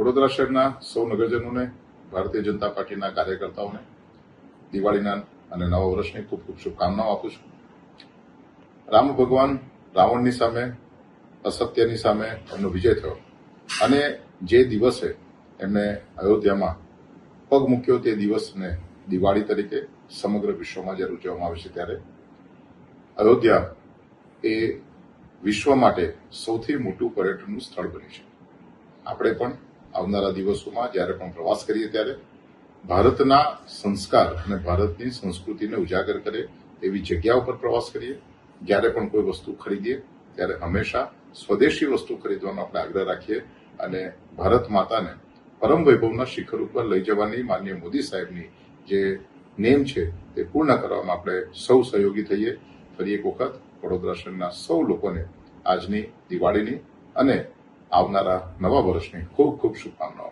વડોદરા શહેરના સૌ નગરજનોને, ભારતીય જનતા પાર્ટીના કાર્યકર્તાઓને, દિવાળીના અને નવા વર્ષની ખૂબ ખૂબ શુભકામનાઓ આપું છું. રામ ભગવાન રાવણની સામે, અસત્યની સામે એમનો વિજય થયો. અને જે દિવસે એમને અયોધ્યામાં પગ મૂક્યો તે દિવસને દિવાળી તરીકે સમગ્ર વિશ્વમાં જ્યારે ઉજવવામાં આવે છે ત્યારે, અયોધ્યા એ વિશ્વ માટે સૌથી મોટું પર્યટનનું સ્થળ બન્યું છે. આપણે પણ આવનારા દિવસોમાં જ્યારે પણ પ્રવાસ કરીએ ત્યારે ભારતના સંસ્કાર અને ભારતની સંસ્કૃતિને ઉજાગર કરે એવી જગ્યા ઉપર પ્રવાસ કરીએ. જ્યારે પણ કોઈ વસ્તુ ખરીદીએ, ત્યારે હંમેશા સ્વદેશી વસ્તુ ખરીદવાનો આપણે આગ્રહ રાખીએ અને ભારત માતાને પરમ વૈભવના શિખર ઉપર લઈ જવાની માન્ય મોદી સાહેબની જે નેમ છે તે પૂર્ણ કરવામાં આપણે સૌ સહયોગી થઈએ. ફરી એક વખત વડોદરા શહેરના સૌ લોકોને આજની દિવાળીની અને આવનારા નવા વર્ષની ખૂબ ખૂબ શુભકામનાઓ.